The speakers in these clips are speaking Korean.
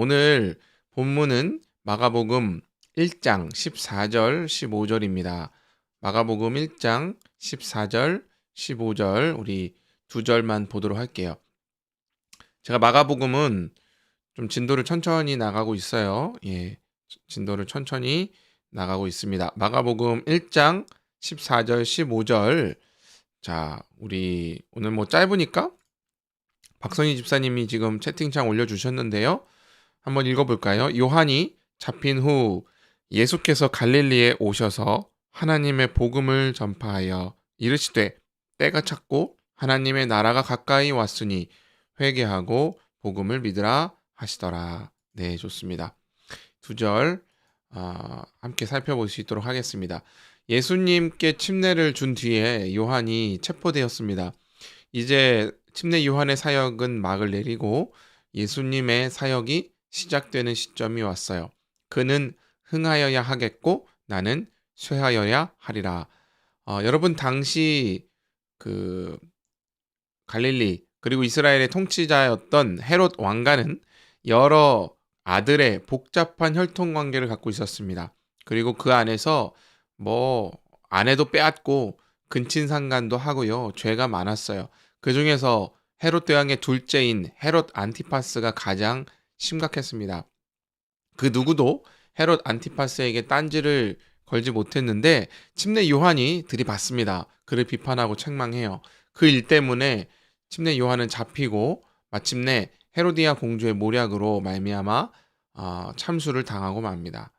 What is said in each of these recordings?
오늘 본문은 마가복음 1장 14절 15절입니다. 마가복음 1장 14절 15절 우리 두 절만 보도록 할게요. 제가 마가복음은 좀 진도를 천천히 나가고 있어요. 예. 진도를 천천히 나가고 있습니다. 마가복음 1장 14절 15절 자, 우리 오늘 뭐 짧으니까 박선희 집사님이 지금 채팅창 올려 주셨는데요. 한번 읽어볼까요? 요한이 잡힌 후 예수께서 갈릴리에 오셔서 하나님의 복음을 전파하여 이르시되 때가 찼고 하나님의 나라가 가까이 왔으니 회개하고 복음을 믿으라 하시더라. 네, 좋습니다. 두절 어, 함께 살펴볼 수 있도록 하겠습니다. 예수님께 침례를 준 뒤에 요한이 체포되었습니다. 이제 침례 요한의 사역은 막을 내리고 예수님의 사역이 시작되는 시점이 왔어요. 그는 흥하여야 하겠고 나는 쇠하여야 하리라. 어, 여러분 당시 그 갈릴리 그리고 이스라엘의 통치자였던 헤롯 왕가는 여러 아들의 복잡한 혈통 관계를 갖고 있었습니다. 그리고 그 안에서 뭐 아내도 빼앗고 근친상간도 하고요. 죄가 많았어요. 그 중에서 헤롯 대왕의 둘째인 헤롯 안티파스가 가장 심각했습니다. 그 누구도 헤롯 안티파스에게 딴지를 걸지 못했는데 침례 요한이 들이받습니다. 그를 비판하고 책망해요. 그 일 때문에 침례 요한은 잡히고 마침내 헤로디아 공주의 모략으로 말미암아 어, 참수를 당하고 맙니다.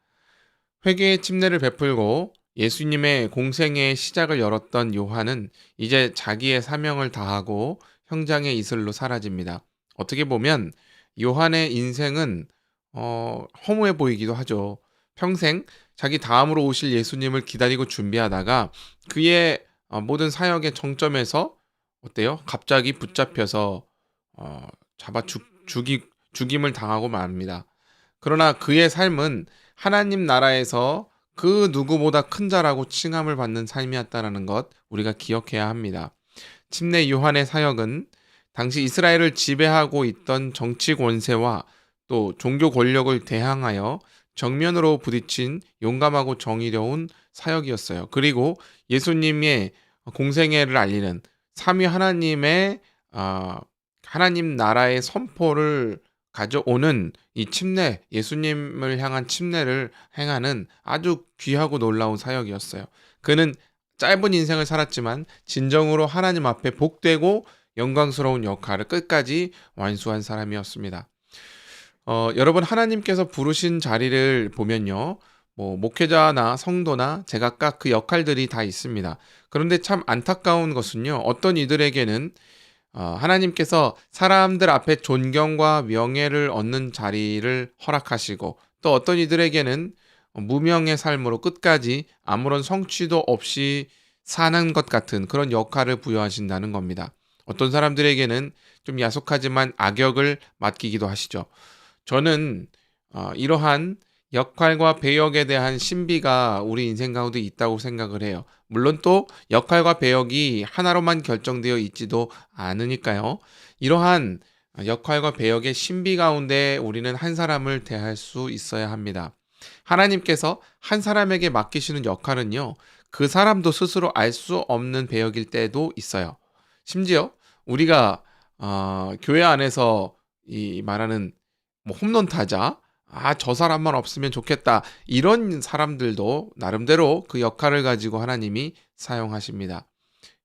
회개의 침례를 베풀고 예수님의 공생의 시작을 열었던 요한은 이제 자기의 사명을 다하고 형장의 이슬로 사라집니다. 어떻게 보면 요한의 인생은 어, 허무해 보이기도 하죠. 평생 자기 다음으로 오실 예수님을 기다리고 준비하다가 그의 어, 모든 사역의 정점에서 어때요? 갑자기 붙잡혀서 어, 잡아 죽, 죽이, 죽임을 당하고 맙니다. 그러나 그의 삶은 하나님 나라에서 그 누구보다 큰 자라고 칭함을 받는 삶이었다라는 것 우리가 기억해야 합니다. 침례 요한의 사역은 당시 이스라엘을 지배하고 있던 정치 권세와 또 종교 권력을 대항하여 정면으로 부딪힌 용감하고 정의로운 사역이었어요. 그리고 예수님의 공생애를 알리는 삼위 하나님의 어, 하나님 나라의 선포를 가져오는 이 침례, 예수님을 향한 침례를 행하는 아주 귀하고 놀라운 사역이었어요. 그는 짧은 인생을 살았지만 진정으로 하나님 앞에 복되고 영광스러운 역할을 끝까지 완수한 사람이었습니다. 어, 여러분 하나님께서 부르신 자리를 보면요. 뭐 목회자나 성도나 제각각 그 역할들이 다 있습니다. 그런데 참 안타까운 것은요. 어떤 이들에게는 어, 하나님께서 사람들 앞에 존경과 명예를 얻는 자리를 허락하시고 또 어떤 이들에게는 무명의 삶으로 끝까지 아무런 성취도 없이 사는 것 같은 그런 역할을 부여하신다는 겁니다. 어떤 사람들에게는 좀 야속하지만 악역을 맡기기도 하시죠. 저는 어, 이러한 역할과 배역에 대한 신비가 우리 인생 가운데 있다고 생각을 해요. 물론 또 역할과 배역이 하나로만 결정되어 있지도 않으니까요. 이러한 역할과 배역의 신비 가운데 우리는 한 사람을 대할 수 있어야 합니다. 하나님께서 한 사람에게 맡기시는 역할은요, 그 사람도 스스로 알 수 없는 배역일 때도 있어요. 심지어 우리가 어, 교회 안에서 이 말하는 뭐 홈런 타자, 아, 저 사람만 없으면 좋겠다. 이런 사람들도 나름대로 그 역할을 가지고 하나님이 사용하십니다.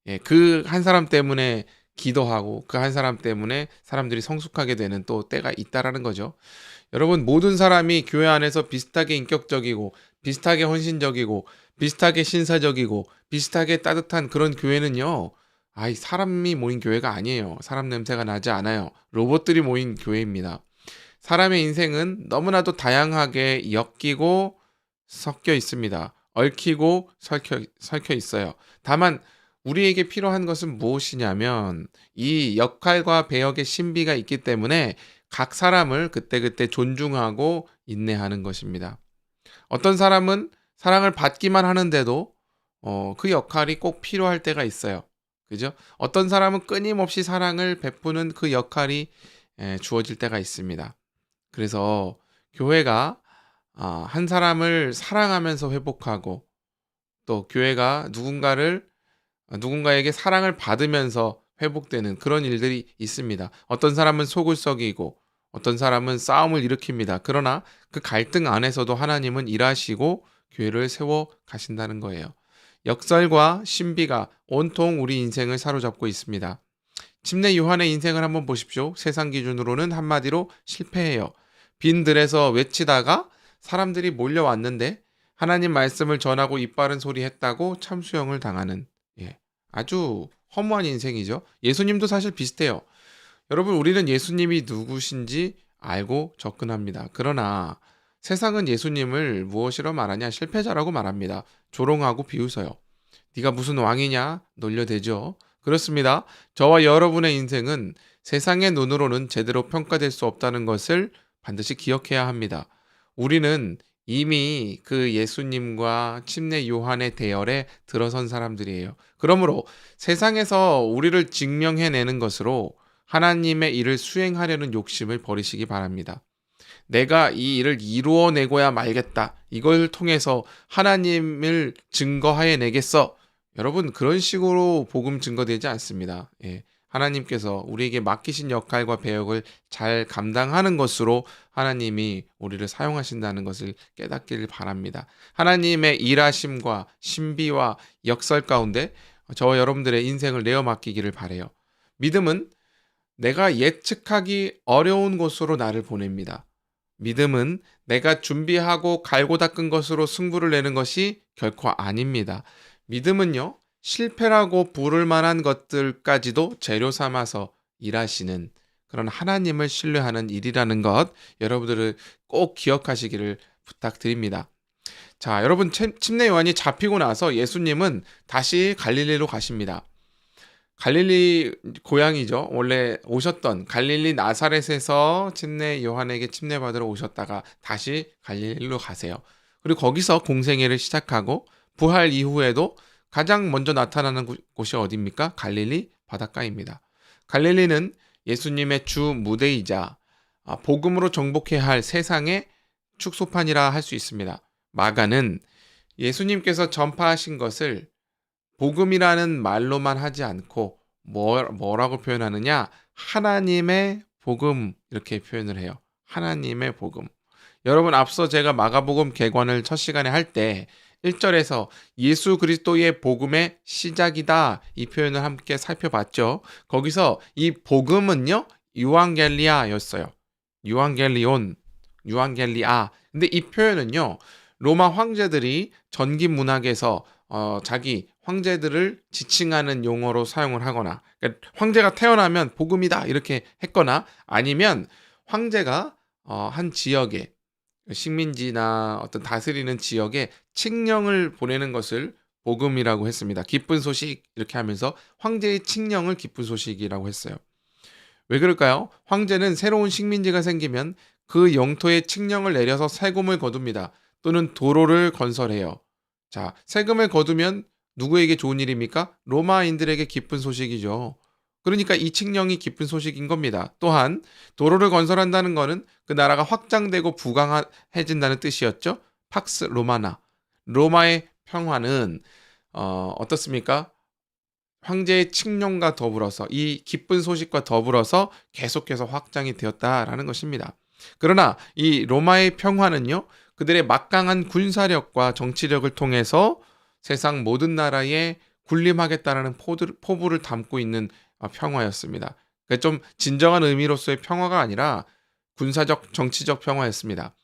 예, 그 한 사람 때문에 기도하고 그 한 사람 때문에 사람들이 성숙하게 되는 또 때가 있다라는 거죠. 여러분, 모든 사람이 교회 안에서 비슷하게 인격적이고, 비슷하게 헌신적이고, 비슷하게 신사적이고, 비슷하게 따뜻한 그런 교회는요, 아이, 사람이 모인 교회가 아니에요. 사람 냄새가 나지 않아요. 로봇들이 모인 교회입니다. 사람의 인생은 너무나도 다양하게 엮이고 섞여 있습니다. 얽히고 설켜, 설켜 있어요. 다만 우리에게 필요한 것은 무엇이냐면 이 역할과 배역의 신비가 있기 때문에 각 사람을 그때그때 존중하고 인내하는 것입니다. 어떤 사람은 사랑을 받기만 하는데도 어, 그 역할이 꼭 필요할 때가 있어요. 그죠? 어떤 사람은 끊임없이 사랑을 베푸는 그 역할이 에, 주어질 때가 있습니다. 그래서 교회가 아, 한 사람을 사랑하면서 회복하고 또 교회가 누군가를 아, 누군가에게 사랑을 받으면서 회복되는 그런 일들이 있습니다. 어떤 사람은 속을 썩이고 어떤 사람은 싸움을 일으킵니다. 그러나 그 갈등 안에서도 하나님은 일하시고 교회를 세워 가신다는 거예요. 역설과 신비가 온통 우리 인생을 사로잡고 있습니다. 침례 요한의 인생을 한번 보십시오. 세상 기준으로는 한마디로 실패해요. 빈들에서 외치다가 사람들이 몰려왔는데 하나님 말씀을 전하고 이빠른 소리 했다고 참수형을 당하는 예, 아주 허무한 인생이죠. 예수님도 사실 비슷해요. 여러분 우리는 예수님이 누구신지 알고 접근합니다. 그러나 세상은 예수님을 무엇이라 말하냐 실패자라고 말합니다. 조롱하고 비웃어요. 네가 무슨 왕이냐 놀려대죠. 그렇습니다. 저와 여러분의 인생은 세상의 눈으로는 제대로 평가될 수 없다는 것을 반드시 기억해야 합니다. 우리는 이미 그 예수님과 침례 요한의 대열에 들어선 사람들이에요. 그러므로 세상에서 우리를 증명해내는 것으로 하나님의 일을 수행하려는 욕심을 버리시기 바랍니다. 내가 이 일을 이루어내고야 말겠다. 이걸 통해서 하나님을 증거하여 내겠어. 여러분, 그런 식으로 복음 증거되지 않습니다. 예. 하나님께서 우리에게 맡기신 역할과 배역을 잘 감당하는 것으로 하나님이 우리를 사용하신다는 것을 깨닫기를 바랍니다. 하나님의 일하심과 신비와 역설 가운데 저와 여러분들의 인생을 내어 맡기기를 바래요. 믿음은 내가 예측하기 어려운 곳으로 나를 보냅니다. 믿음은 내가 준비하고 갈고 닦은 것으로 승부를 내는 것이 결코 아닙니다. 믿음은요, 실패라고 부를 만한 것들까지도 재료 삼아서 일하시는 그런 하나님을 신뢰하는 일이라는 것 여러분들을 꼭 기억하시기를 부탁드립니다. 자, 여러분 침례 요한이 잡히고 나서 예수님은 다시 갈릴리로 가십니다. 갈릴리 고향이죠. 원래 오셨던 갈릴리 나사렛에서 침례 요한에게 침례 받으러 오셨다가 다시 갈릴리로 가세요. 그리고 거기서 공생애를 시작하고 부활 이후에도 가장 먼저 나타나는 곳이 어디입니까? 갈릴리 바닷가입니다. 갈릴리는 예수님의 주 무대이자 아, 복음으로 정복해야 할 세상의 축소판이라 할 수 있습니다. 마가는 예수님께서 전파하신 것을 복음이라는 말로만 하지 않고 뭐, 뭐라고 표현하느냐? 하나님의 복음 이렇게 표현을 해요. 하나님의 복음. 여러분 앞서 제가 마가복음 개관을 첫 시간에 할 때 1절에서 예수 그리스도의 복음의 시작이다. 이 표현을 함께 살펴봤죠. 거기서 이 복음은요, 유앙겔리아였어요. 유앙겔리온, 유앙겔리아. 근데 이 표현은요, 로마 황제들이 전기 문학에서 어, 자기 황제들을 지칭하는 용어로 사용을 하거나, 그러니까 황제가 태어나면 복음이다 이렇게 했거나, 아니면 황제가 어, 한 지역에 식민지나 어떤 다스리는 지역에 칙령을 보내는 것을 복음이라고 했습니다. 기쁜 소식 이렇게 하면서 황제의 칙령을 기쁜 소식이라고 했어요. 왜 그럴까요? 황제는 새로운 식민지가 생기면 그 영토에 칙령을 내려서 세금을 거둡니다. 또는 도로를 건설해요. 자, 세금을 거두면 누구에게 좋은 일입니까? 로마인들에게 기쁜 소식이죠. 그러니까 이 칙령이 기쁜 소식인 겁니다. 또한 도로를 건설한다는 것은 그 나라가 확장되고 부강해진다는 뜻이었죠. 팍스 로마나. 로마의 평화는 어, 어떻습니까? 황제의 칙령과 더불어서 이 기쁜 소식과 더불어서 계속해서 확장이 되었다라는 것입니다. 그러나 이 로마의 평화는요, 그들의 막강한 군사력과 정치력을 통해서 세상 모든 나라에 군림하겠다라는 포부를 담고 있는 아, 평화였습니다. 그러니까 좀 진정한 의미로서의 평화가 아니라 군사적 정치적 평화였습니다.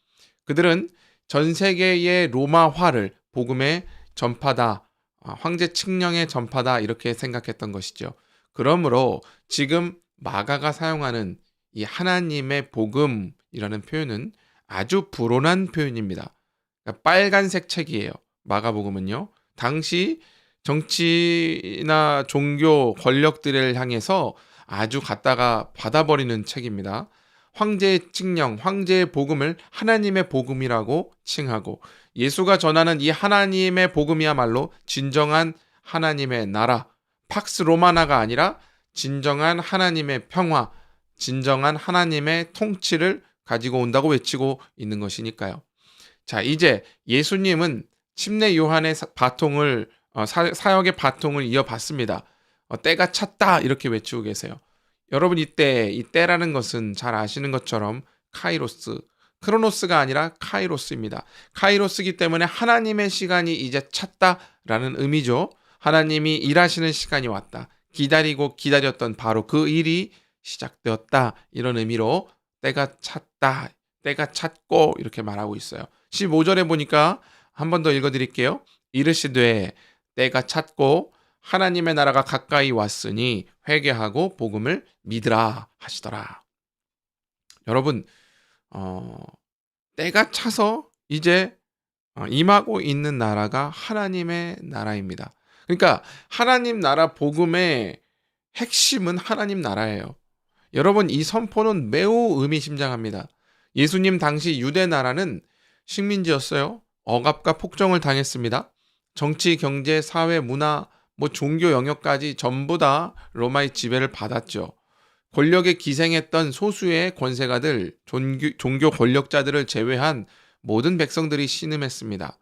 그들은 전 세계의 로마화를 복음의 전파다, 아, 황제 칙령의 전파다 이렇게 생각했던 것이죠. 그러므로 지금 마가가 사용하는 이 하나님의 복음이라는 표현은 아주 불온한 표현입니다. 그러니까 빨간색 책이에요. 마가복음은요. 당시 정치나 종교 권력들을 향해서 아주 갖다가 받아버리는 책입니다. 황제의 칙령, 황제의 복음을 하나님의 복음이라고 칭하고 예수가 전하는 이 하나님의 복음이야말로 진정한 하나님의 나라, 팍스 로마나가 아니라 진정한 하나님의 평화, 진정한 하나님의 통치를 가지고 온다고 외치고 있는 것이니까요. 자, 이제 예수님은 침례 요한의 사- 바통을 어, 사, 사역의 바통을 이어받습니다. 어, 때가 찼다 이렇게 외치고 계세요. 여러분 이때 이 때라는 것은 잘 아시는 것처럼 카이로스 크로노스가 아니라 카이로스입니다. 카이로스기 때문에 하나님의 시간이 이제 찼다라는 의미죠. 하나님이 일하시는 시간이 왔다. 기다리고 기다렸던 바로 그 일이 시작되었다. 이런 의미로 때가 찼다. 때가 찼고 이렇게 말하고 있어요. 15절에 보니까 한 번 더 읽어 드릴게요. 이르시되 때가 찼고 하나님의 나라가 가까이 왔으니 회개하고 복음을 믿으라 하시더라. 여러분 어, 때가 차서 이제 어, 임하고 있는 나라가 하나님의 나라입니다. 그러니까 하나님 나라 복음의 핵심은 하나님 나라예요. 여러분 이 선포는 매우 의미심장합니다. 예수님 당시 유대 나라는 식민지였어요. 억압과 폭정을 당했습니다. 정치, 경제, 사회, 문화, 뭐 종교 영역까지 전부 다 로마의 지배를 받았죠. 권력에 기생했던 소수의 권세가들, 종교, 종교 권력자들을 제외한 모든 백성들이 신음했습니다.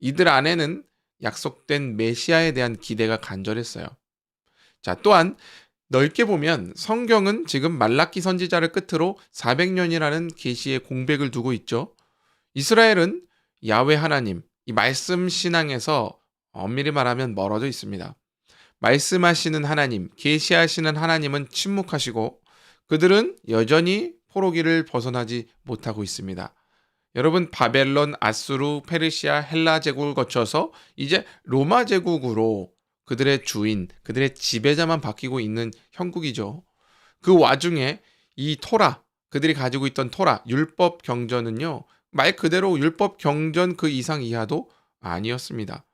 이들 안에는 약속된 메시아에 대한 기대가 간절했어요. 자, 또한 넓게 보면 성경은 지금 말라키 선지자를 끝으로 400년이라는 계시의 공백을 두고 있죠. 이스라엘은 야외 하나님, 이 말씀 신앙에서 엄밀히 말하면 멀어져 있습니다. 말씀하시는 하나님, 계시하시는 하나님은 침묵하시고 그들은 여전히 포로기를 벗어나지 못하고 있습니다. 여러분 바벨론, 아수르, 페르시아, 헬라 제국을 거쳐서 이제 로마 제국으로 그들의 주인, 그들의 지배자만 바뀌고 있는 형국이죠. 그 와중에 이 토라, 그들이 가지고 있던 토라, 율법 경전은요, 말 그대로 율법 경전 그 이상 이하도 아니었습니다.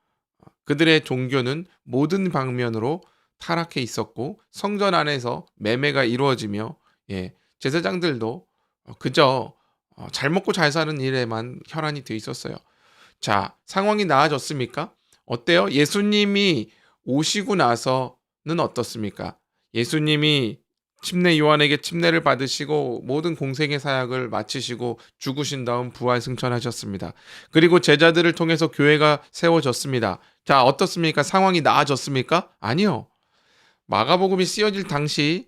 그들의 종교는 모든 방면으로 타락해 있었고 성전 안에서 매매가 이루어지며 예, 제사장들도 어, 그저 어, 잘 먹고 잘 사는 일에만 혈안이 돼 있었어요. 자, 상황이 나아졌습니까? 어때요? 예수님이 오시고 나서는 어떻습니까? 예수님이 침례 요한에게 침례를 받으시고 모든 공생의 사역을 마치시고 죽으신 다음 부활 승천하셨습니다. 그리고 제자들을 통해서 교회가 세워졌습니다. 자, 어떻습니까? 상황이 나아졌습니까? 아니요. 마가복음이 쓰여질 당시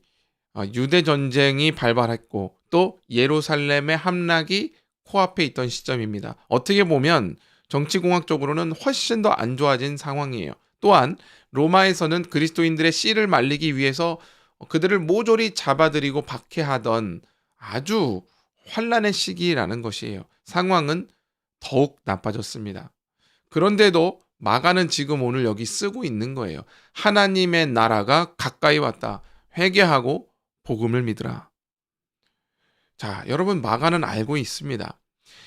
어, 유대 전쟁이 발발했고 또 예루살렘의 함락이 코앞에 있던 시점입니다. 어떻게 보면 정치공학적으로는 훨씬 더 안 좋아진 상황이에요. 또한 로마에서는 그리스도인들의 씨를 말리기 위해서 그들을 모조리 잡아들이고 박해하던 아주 환란의 시기라는 것이에요. 상황은 더욱 나빠졌습니다. 그런데도 마가는 지금 오늘 여기 쓰고 있는 거예요. 하나님의 나라가 가까이 왔다. 회개하고 복음을 믿으라. 자, 여러분 마가는 알고 있습니다.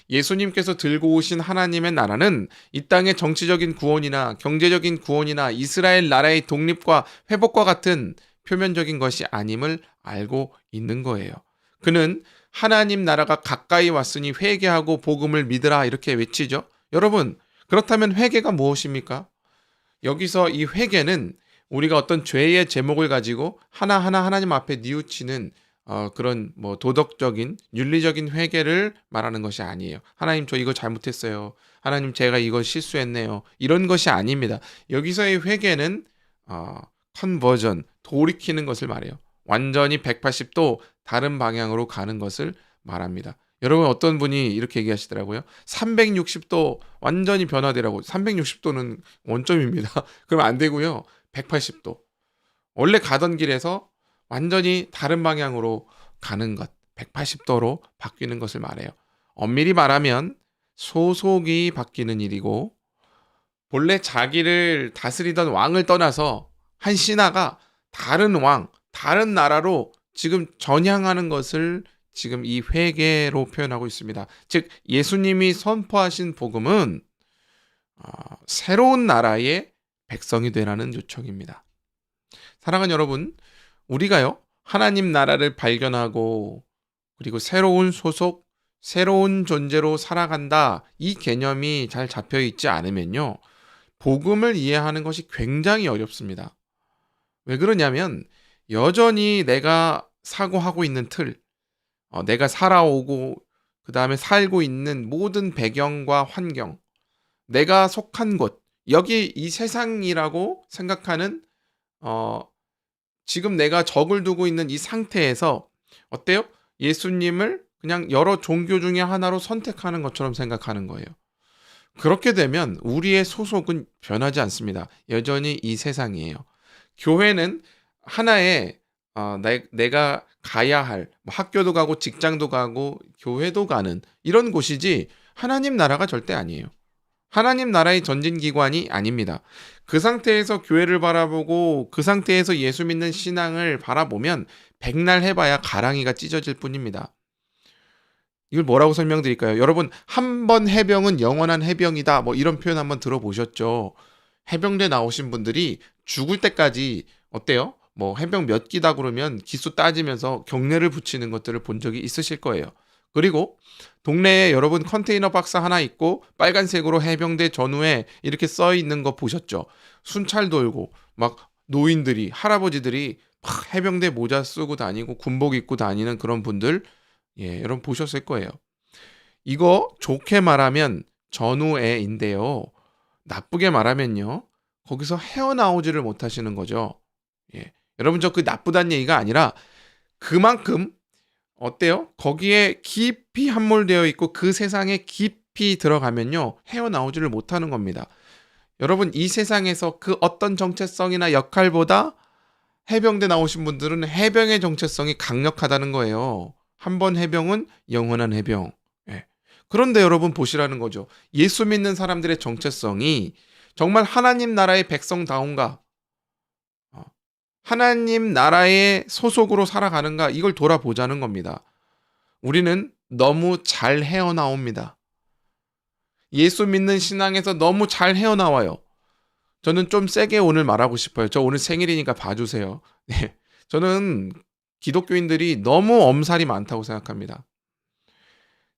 예수님께서 들고 오신 하나님의 나라는 이 땅의 정치적인 구원이나 경제적인 구원이나 이스라엘 나라의 독립과 회복과 같은 표면적인 것이 아님을 알고 있는 거예요. 그는 하나님 나라가 가까이 왔으니 회개하고 복음을 믿으라 이렇게 외치죠. 여러분, 그렇다면 회개가 무엇입니까? 여기서 이 회개는 우리가 어떤 죄의 제목을 가지고 하나하나 하나님 앞에 뉘우치는 어, 그런 뭐 도덕적인 윤리적인 회개를 말하는 것이 아니에요. 하나님 저 이거 잘못했어요. 하나님 제가 이거 실수했네요. 이런 것이 아닙니다. 여기서의 회개는 어, 컨버전 돌이키는 것을 말해요. 완전히 180도 다른 방향으로 가는 것을 말합니다. 여러분 어떤 분이 이렇게 얘기하시더라고요. 360도 완전히 변화되라고. 360도는 원점입니다. 그럼 안 되고요. 180도. 원래 가던 길에서 완전히 다른 방향으로 가는 것. 180도로 바뀌는 것을 말해요. 엄밀히 말하면 소속이 바뀌는 일이고 본래 자기를 다스리던 왕을 떠나서 한 신하가 다른 왕, 다른 나라로 지금 전향하는 것을 지금 이 회개로 표현하고 있습니다. 즉 예수님이 선포하신 복음은 어, 새로운 나라의 백성이 되라는 요청입니다. 사랑하는 여러분, 우리가요 하나님 나라를 발견하고 그리고 새로운 소속, 새로운 존재로 살아간다 이 개념이 잘 잡혀 있지 않으면요 복음을 이해하는 것이 굉장히 어렵습니다. 왜 그러냐면 여전히 내가 사고하고 있는 틀, 어, 내가 살아오고 그 다음에 살고 있는 모든 배경과 환경, 내가 속한 곳, 여기 이 세상이라고 생각하는, 어, 지금 내가 적을 두고 있는 이 상태에서 어때요? 예수님을 그냥 여러 종교 중에 하나로 선택하는 것처럼 생각하는 거예요. 그렇게 되면 우리의 소속은 변하지 않습니다. 여전히 이 세상이에요. 교회는 하나의 어, 내, 내가 가야 할 뭐 학교도 가고 직장도 가고 교회도 가는 이런 곳이지 하나님 나라가 절대 아니에요. 하나님 나라의 전진기관이 아닙니다. 그 상태에서 교회를 바라보고 그 상태에서 예수 믿는 신앙을 바라보면 백날 해봐야 가랑이가 찢어질 뿐입니다. 이걸 뭐라고 설명드릴까요? 여러분, 한 번 해병은 영원한 해병이다. 뭐 이런 표현 한번 들어보셨죠? 해병대 나오신 분들이 죽을 때까지 어때요? 뭐 해병 몇 기다 그러면 기수 따지면서 경례를 붙이는 것들을 본 적이 있으실 거예요. 그리고 동네에 여러분 컨테이너 박스 하나 있고 빨간색으로 해병대 전후에 이렇게 써 있는 거 보셨죠? 순찰 돌고 막 노인들이 할아버지들이 막 해병대 모자 쓰고 다니고 군복 입고 다니는 그런 분들 예, 여러분 보셨을 거예요. 이거 좋게 말하면 전후애인데요. 나쁘게 말하면요. 거기서 헤어나오지를 못하시는 거죠. 예. 여러분 저 그 나쁘다는 얘기가 아니라 그만큼 어때요? 거기에 깊이 함몰되어 있고 그 세상에 깊이 들어가면요. 헤어나오지를 못하는 겁니다. 여러분 이 세상에서 그 어떤 정체성이나 역할보다 해병대 나오신 분들은 해병의 정체성이 강력하다는 거예요. 한 번 해병은 영원한 해병. 예. 그런데 여러분 보시라는 거죠. 예수 믿는 사람들의 정체성이 정말 하나님 나라의 백성다운가? 어, 하나님 나라의 소속으로 살아가는가? 이걸 돌아보자는 겁니다. 우리는 너무 잘 헤어나옵니다. 예수 믿는 신앙에서 너무 잘 헤어나와요. 저는 좀 세게 오늘 말하고 싶어요. 저 오늘 생일이니까 봐주세요. 네. 저는 기독교인들이 너무 엄살이 많다고 생각합니다.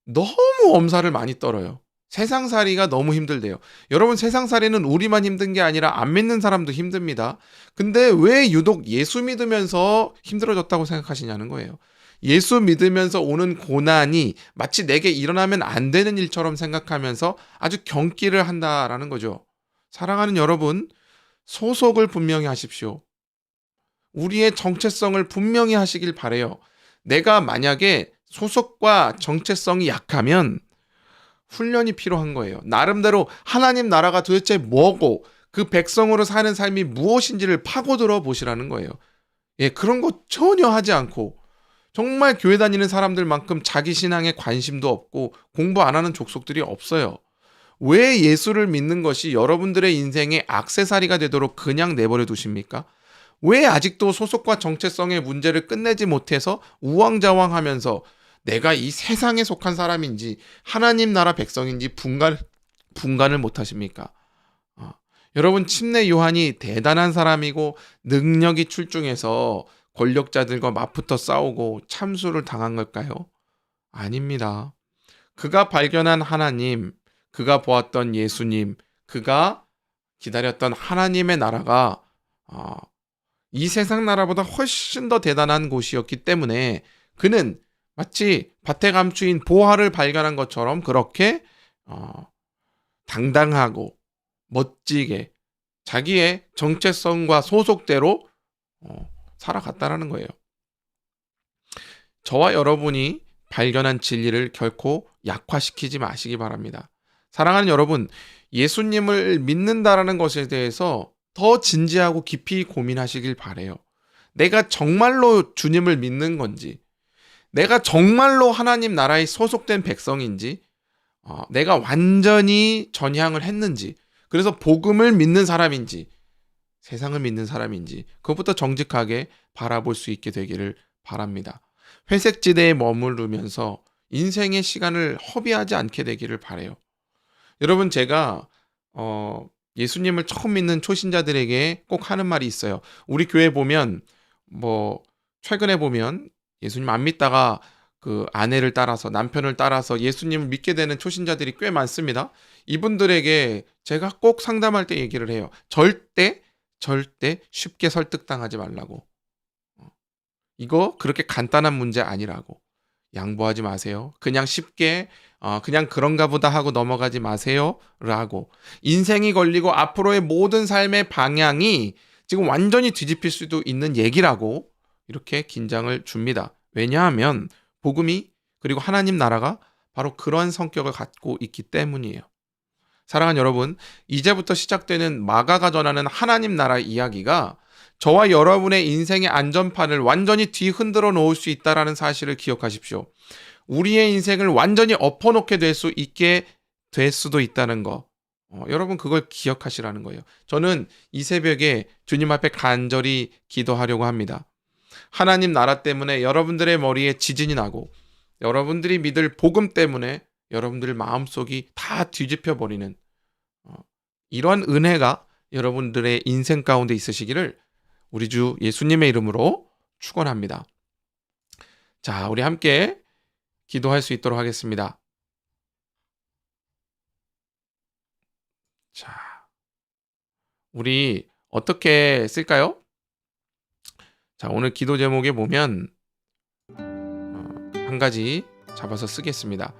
너무 엄살을 많이 떨어요. 세상살이가 너무 힘들대요. 여러분 세상살이는 우리만 힘든 게 아니라 안 믿는 사람도 힘듭니다. 근데 왜 유독 예수 믿으면서 힘들어졌다고 생각하시냐는 거예요. 예수 믿으면서 오는 고난이 마치 내게 일어나면 안 되는 일처럼 생각하면서 아주 경기를 한다라는 거죠. 사랑하는 여러분, 소속을 분명히 하십시오. 우리의 정체성을 분명히 하시길 바래요. 내가 만약에 소속과 정체성이 약하면 훈련이 필요한 거예요. 나름대로 하나님 나라가 도대체 뭐고 그 백성으로 사는 삶이 무엇인지를 파고들어 보시라는 거예요. 예, 그런 거 전혀 하지 않고 정말 교회 다니는 사람들만큼 자기 신앙에 관심도 없고 공부 안 하는 족속들이 없어요. 왜 예수를 믿는 것이 여러분들의 인생의 악세사리가 되도록 그냥 내버려 두십니까? 왜 아직도 소속과 정체성의 문제를 끝내지 못해서 우왕좌왕하면서 내가 이 세상에 속한 사람인지 하나님 나라 백성인지 분간 분간을 못 하십니까? 어. 여러분 침례 요한이 대단한 사람이고 능력이 출중해서 권력자들과 맞붙어 싸우고 참수를 당한 걸까요? 아닙니다. 그가 발견한 하나님, 그가 보았던 예수님, 그가 기다렸던 하나님의 나라가 어, 이 세상 나라보다 훨씬 더 대단한 곳이었기 때문에 그는 마치 밭에 감추인 보화를 발견한 것처럼 그렇게 어, 당당하고 멋지게 자기의 정체성과 소속대로 어, 살아갔다라는 거예요. 저와 여러분이 발견한 진리를 결코 약화시키지 마시기 바랍니다. 사랑하는 여러분, 예수님을 믿는다라는 것에 대해서 더 진지하고 깊이 고민하시길 바래요. 내가 정말로 주님을 믿는 건지, 내가 정말로 하나님 나라에 소속된 백성인지, 어, 내가 완전히 전향을 했는지, 그래서 복음을 믿는 사람인지, 세상을 믿는 사람인지, 그것부터 정직하게 바라볼 수 있게 되기를 바랍니다. 회색 지대에 머무르면서 인생의 시간을 허비하지 않게 되기를 바래요. 여러분 제가 어, 예수님을 처음 믿는 초신자들에게 꼭 하는 말이 있어요. 우리 교회 보면 뭐 최근에 보면 예수님 안 믿다가 그 아내를 따라서 남편을 따라서 예수님을 믿게 되는 초신자들이 꽤 많습니다. 이분들에게 제가 꼭 상담할 때 얘기를 해요. 절대 절대 쉽게 설득당하지 말라고. 어. 이거 그렇게 간단한 문제 아니라고. 양보하지 마세요. 그냥 쉽게 어, 그냥 그런가 보다 하고 넘어가지 마세요 라고 인생이 걸리고 앞으로의 모든 삶의 방향이 지금 완전히 뒤집힐 수도 있는 얘기라고 이렇게 긴장을 줍니다. 왜냐하면 복음이 그리고 하나님 나라가 바로 그런 성격을 갖고 있기 때문이에요. 사랑하는 여러분, 이제부터 시작되는 마가가 전하는 하나님 나라 이야기가 저와 여러분의 인생의 안전판을 완전히 뒤흔들어 놓을 수 있다라는 사실을 기억하십시오. 우리의 인생을 완전히 엎어놓게 될 수 있게 될 수도 있다는 거. 어, 여러분 그걸 기억하시라는 거예요. 저는 이 새벽에 주님 앞에 간절히 기도하려고 합니다. 하나님 나라 때문에 여러분들의 머리에 지진이 나고 여러분들이 믿을 복음 때문에 여러분들 마음속이 다 뒤집혀 버리는 어, 이런 은혜가 여러분들의 인생 가운데 있으시기를 우리 주 예수님의 이름으로 축원합니다. 자, 우리 함께 기도할 수 있도록 하겠습니다. 자, 우리 어떻게 쓸까요? 자, 오늘 기도 제목에 보면 어, 한 가지 잡아서 쓰겠습니다.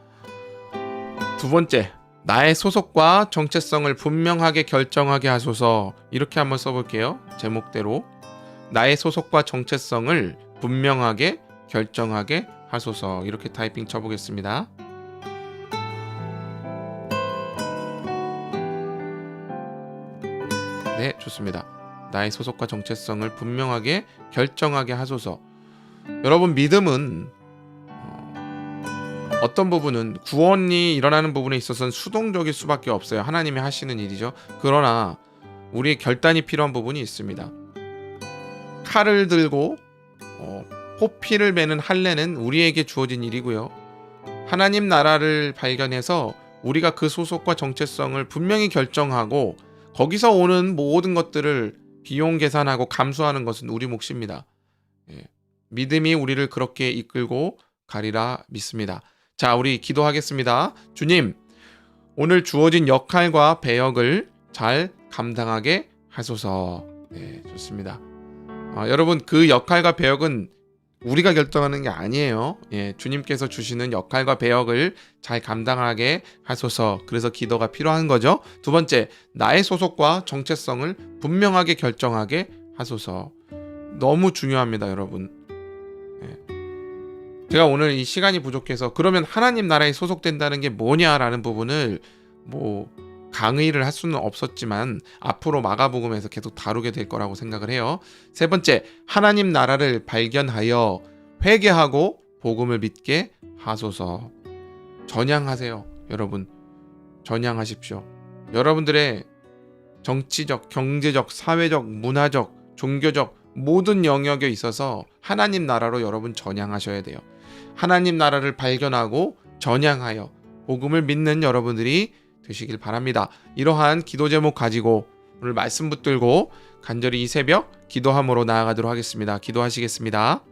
두 번째, 나의 소속과 정체성을 분명하게 결정하게 하소서. 이렇게 한번 써볼게요. 제목대로. 나의 소속과 정체성을 분명하게 결정하게 하소서. 이렇게 타이핑 쳐보겠습니다. 네, 좋습니다. 나의 소속과 정체성을 분명하게 결정하게 하소서. 여러분 믿음은 어, 어떤 부분은 구원이 일어나는 부분에 있어서는 수동적일 수밖에 없어요. 하나님이 하시는 일이죠. 그러나 우리의 결단이 필요한 부분이 있습니다. 칼을 들고 어, 호피를 매는 할례는 우리에게 주어진 일이고요. 하나님 나라를 발견해서 우리가 그 소속과 정체성을 분명히 결정하고 거기서 오는 모든 것들을 비용 계산하고 감수하는 것은 우리 몫입니다. 예. 믿음이 우리를 그렇게 이끌고 가리라 믿습니다. 자, 우리 기도하겠습니다. 주님, 오늘 주어진 역할과 배역을 잘 감당하게 하소서. 네, 좋습니다. 아, 여러분, 그 역할과 배역은 우리가 결정하는 게 아니에요. 예, 주님께서 주시는 역할과 배역을 잘 감당하게 하소서. 그래서 기도가 필요한 거죠. 두 번째, 나의 소속과 정체성을 분명하게 결정하게 하소서. 너무 중요합니다, 여러분. 예. 제가 오늘 이 시간이 부족해서 그러면 하나님 나라에 소속된다는 게 뭐냐라는 부분을 뭐 강의를 할 수는 없었지만 앞으로 마가복음에서 계속 다루게 될 거라고 생각을 해요. 세 번째, 하나님 나라를 발견하여 회개하고 복음을 믿게 하소서. 전향하세요, 여러분. 전향하십시오. 여러분들의 정치적, 경제적, 사회적, 문화적, 종교적 모든 영역에 있어서 하나님 나라로 여러분 전향하셔야 돼요. 하나님 나라를 발견하고 전향하여 복음을 믿는 여러분들이 되시길 바랍니다. 이러한 기도 제목 가지고 오늘 말씀 붙들고 간절히 이 새벽 기도함으로 나아가도록 하겠습니다. 기도하시겠습니다.